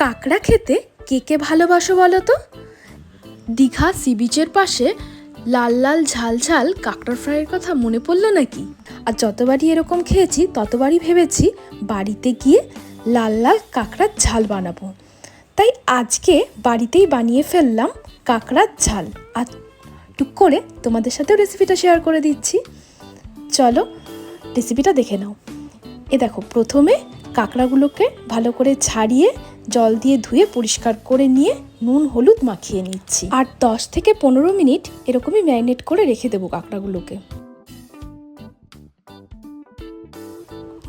কাঁকড়া খেতে কে কে ভালোবাসো বলো তো? দীঘা সি বিচের পাশে লাল লাল ঝাল ঝাল কাঁকড়া ফ্রাইয়ের কথা মনে পড়ল নাকি? আর যতবারই এরকম খেয়েছি, ততবারই ভেবেছি বাড়িতে গিয়ে লাল লাল কাঁকড়ার ঝাল বানাবো। তাই আজকে বাড়িতেই বানিয়ে ফেললাম কাঁকড়ার ঝাল। আর টুক করে তোমাদের সাথেও রেসিপিটা শেয়ার করে দিচ্ছি। চলো রেসিপিটা দেখে নাও। এ দেখো, প্রথমে কাঁকড়াগুলোকে ভালো করে ছাড়িয়ে জল দিয়ে ধুয়ে পরিষ্কার করে নিয়ে নুন, হলুদ মাখিয়ে নিচ্ছি। আর দশ থেকে পনেরো মিনিট এরকমই ম্যারিনেট করে রেখে দেবো কাঁকড়াগুলোকে।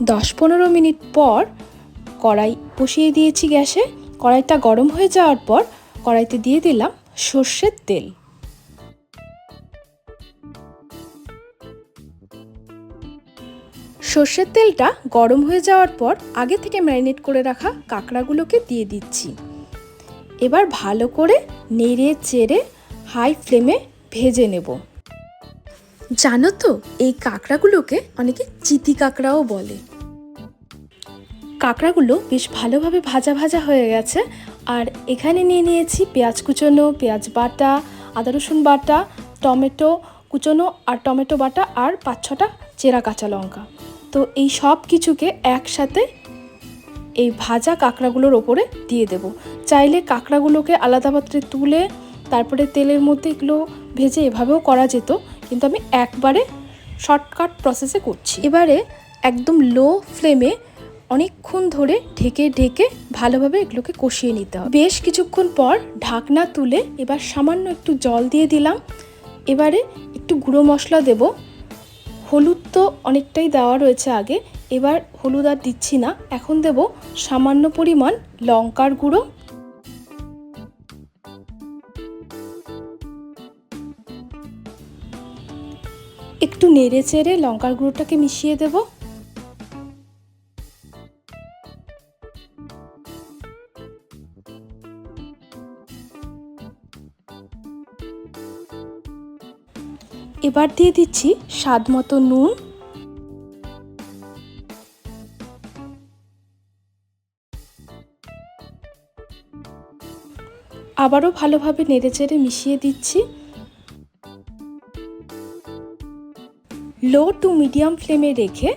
দশ পনেরো মিনিট পর কড়াই বসিয়ে দিয়েছি গ্যাসে। কড়াইটা গরম হয়ে যাওয়ার পর কড়াইতে দিয়ে দিলাম সর্ষের তেল। সর্ষের তেলটা গরম হয়ে যাওয়ার পর আগে থেকে ম্যারিনেট করে রাখা কাঁকড়াগুলোকে দিয়ে দিচ্ছি। এবার ভালো করে নেড়ে চেড়ে হাই ফ্লেমে ভেজে নেব। জানো তো, এই কাঁকড়াগুলোকে অনেকে চিতি কাঁকড়াও বলে। কাঁকড়াগুলো বেশ ভালোভাবে ভাজা ভাজা হয়ে গেছে। আর এখানে নিয়ে নিয়েছি পেঁয়াজ কুচোনো, পেঁয়াজ বাটা, আদা রসুন বাটা, টমেটো কুচোনো আর টমেটো বাটা আর পাঁচ ছটা চেরা কাঁচা লঙ্কা। তো এই সব কিছুকে একসাথে এই ভাজা কাঁকড়াগুলোর ওপরে দিয়ে দেব। চাইলে কাঁকড়াগুলোকে আলাদা পাত্রে তুলে, তারপরে তেলের মধ্যে এগুলো ভেজে এভাবেও করা যেত, কিন্তু আমি একবারে শর্টকাট প্রসেসে করছি। এবারে একদম লো ফ্লেমে অনেকক্ষণ ধরে ঢেকে ঢেকে ভালোভাবে এগুলোকে কষিয়ে নিতে হবে। বেশ কিছুক্ষণ পর ঢাকনা তুলে এবার সামান্য একটু জল দিয়ে দিলাম। এবারে একটু গুঁড়ো মশলা দেব। হলুদ তো অনেকটাই দেওয়া রয়েছে আগে, এবার হলুদ আর দিচ্ছি না। এখন দেব সামান্য পরিমাণ লঙ্কার গুঁড়ো। একটু নেড়ে চেড়ে লঙ্কার গুঁড়োটাকে মিশিয়ে দেব। এবার দিয়ে দিচ্ছি স্বাদ মতো নুন। আবারও ভালোভাবে নেড়েচেড়ে মিশিয়ে দিচ্ছি। লো টু মিডিয়াম ফ্লেমে রেখে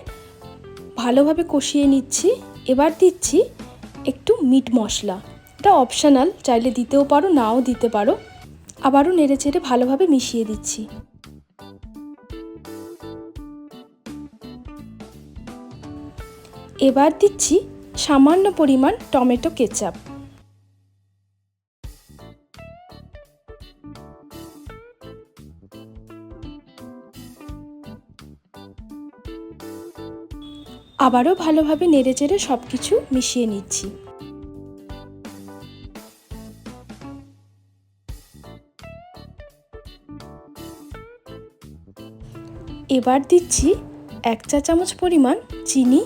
ভালোভাবে কষিয়ে নিচ্ছি। এবার দিচ্ছি একটু মিট মশলা। এটা অপশনাল, চাইলে দিতেও পারো, নাও দিতে পারো। আবারও নেড়েচেড়ে ভালোভাবে মিশিয়ে দিচ্ছি। এবার দিচ্ছি সামান্য পরিমাণ টমেটো কেচাপ। আবারও ভালোভাবে নেড়েচেড়ে সব কিছু মিশিয়ে নিচ্ছি। এবার দিচ্ছি এক চা চামচ পরিমাণ চিনি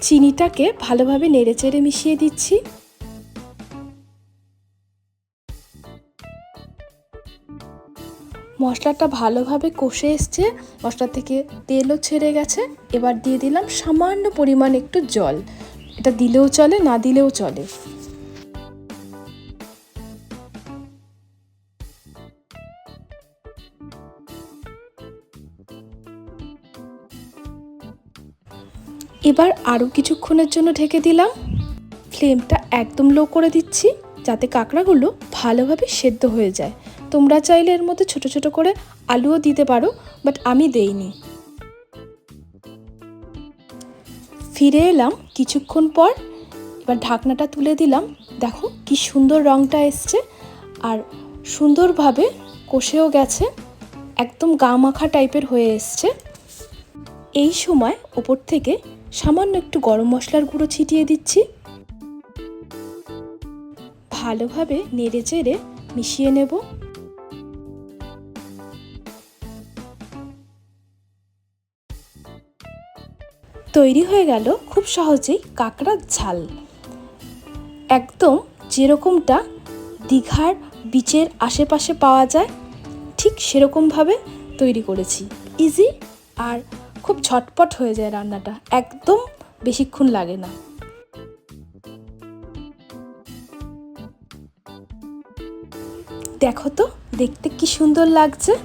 চিনিটাকে ভালোভাবে নেড়েচেড়ে মিশিয়ে দিচ্ছি। মশলাটা ভালোভাবে কষে এসছে, মশলা থেকে তেলও ছেড়ে গেছে। এবার দিয়ে দিলাম সামান্য পরিমাণ একটু জল। এটা দিলেও চলে, না দিলেও চলে। এবার আরও কিছুক্ষণের জন্য ঢেকে দিলাম। ফ্লেমটা একদম লো করে দিচ্ছি যাতে কাঁকড়াগুলো ভালোভাবে সেদ্ধ হয়ে যায়। তোমরা চাইলে এর মধ্যে ছোট ছোট করে আলুও দিতে পারো, বাট আমি দেইনি। ফিরে এলাম কিছুক্ষণ পর, এবার ঢাকনাটা তুলে দিলাম। দেখো কি সুন্দর রঙটা এসছে আর সুন্দরভাবে কষেও গেছে, একদম গা মাখা টাইপের হয়ে এসছে। এই সময় ওপর থেকে সামান্য একটু গরম মশলার গুঁড়ো ছিটিয়ে দিচ্ছি। ভালোভাবে নেড়ে চেড়ে মিশিয়ে নেব। তৈরি হয়ে গেল খুব সহজেই কাঁকড়ার ঝাল। একদম যেরকমটা দীঘার বিচের আশেপাশে পাওয়া যায়, ঠিক সেরকমভাবে তৈরি করেছি। ইজি আর খুব ঝটপট হয়ে যায় রান্নাটা। একদম বেশিক্ষণ লাগে না। দেখো তো, দেখতে কি সুন্দর লাগছে।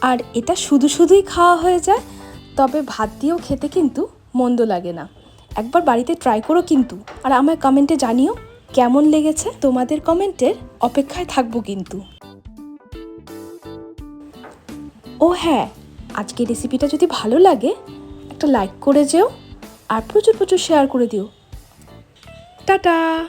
আর এটা শুধু শুধুই খাওয়া হয়ে যায়, তবে ভাত দিয়েও খেতে কিন্তু মন্দ লাগে না। একবার বাড়িতে ট্রাই করো কিন্তু, আর আমার কমেন্টে জানিও কেমন লেগেছে। তোমাদের কমেন্টের অপেক্ষায় থাকব কিন্তু। ও হ্যাঁ আজকের রেসিপিটা যদি ভালো লাগে, একটা লাইক করে যেও আর প্রচুর প্রচুর শেয়ার করে দিও। টাটা!